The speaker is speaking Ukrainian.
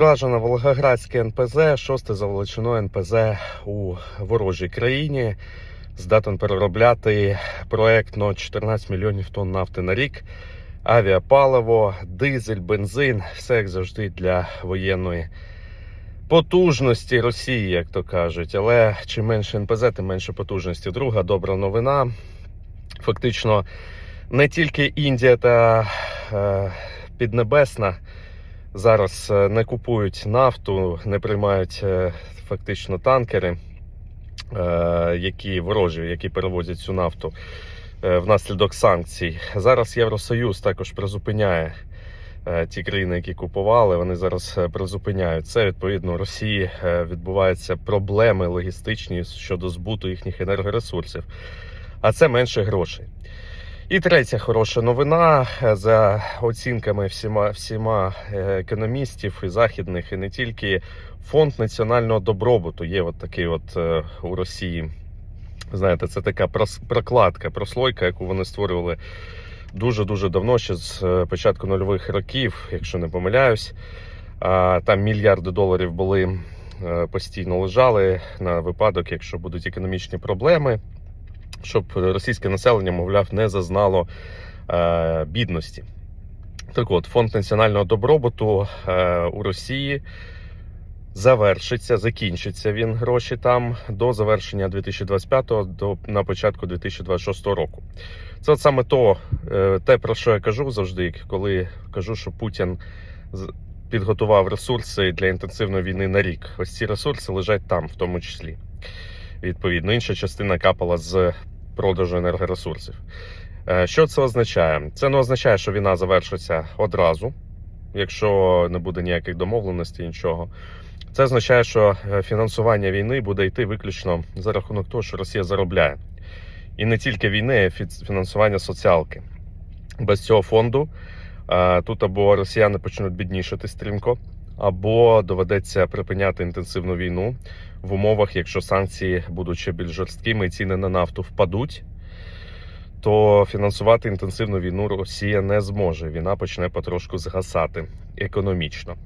Вражено Волгоградське НПЗ, шосте за величиною НПЗ у ворожій країні. Здатен переробляти проектно 14 мільйонів тонн нафти на рік, авіапаливо, дизель, бензин, все як завжди для воєнної потужності Росії, як то кажуть. Але чим менше НПЗ, тим менше потужності. Друга добра новина. Фактично, не тільки Індія та е, Піднебесна зараз е, не купують нафту, не приймають е, фактично танкери, е, які ворожі, які перевозять цю нафту внаслідок санкцій. Зараз Євросоюз також призупиняє ті країни, які купували. Вони зараз призупиняють це. Відповідно, у Росії відбуваються проблеми логістичні щодо збуту їхніх енергоресурсів, а це менше грошей. І третя хороша новина е, за оцінками всіма всіма е, економістів і західних, і не тільки фонд національного добробуту. Є от такий, от е, у Росії. Знаєте, це така прокладка, прослойка, яку вони створювали дуже дуже давно, ще з початку нульових років, якщо не помиляюсь. Там мільярди доларів були постійно лежали на випадок, якщо будуть економічні проблеми щоб російське населення, мовляв, не зазнало е, бідності. Так от, фонд національного добробуту е, у Росії завершиться, закінчиться він гроші там до завершення 2025 до на початку 2026 року. Це от саме то, е, те, про що я кажу завжди, коли кажу, що Путін підготував ресурси для інтенсивної війни на рік. Ось ці ресурси лежать там, в тому числі. Відповідно, інша частина капала з продажу енергоресурсів. Е, Що це означає? Це не означає, що війна завершиться одразу, якщо не буде ніяких домовленостей, нічого. Це означає, що е, фінансування війни буде йти виключно за рахунок того, що Росія заробляє. І не тільки війни, а фінансування соціалки. Без цього фонду е, тут або росіяни почнуть біднішати стрімко, або доведеться припиняти інтенсивну війну в умовах, якщо санкції будуть ще більш жорсткими ціни на нафту впадуть, то фінансувати інтенсивну війну Росія не зможе. Війна почне потрошку згасати економічно.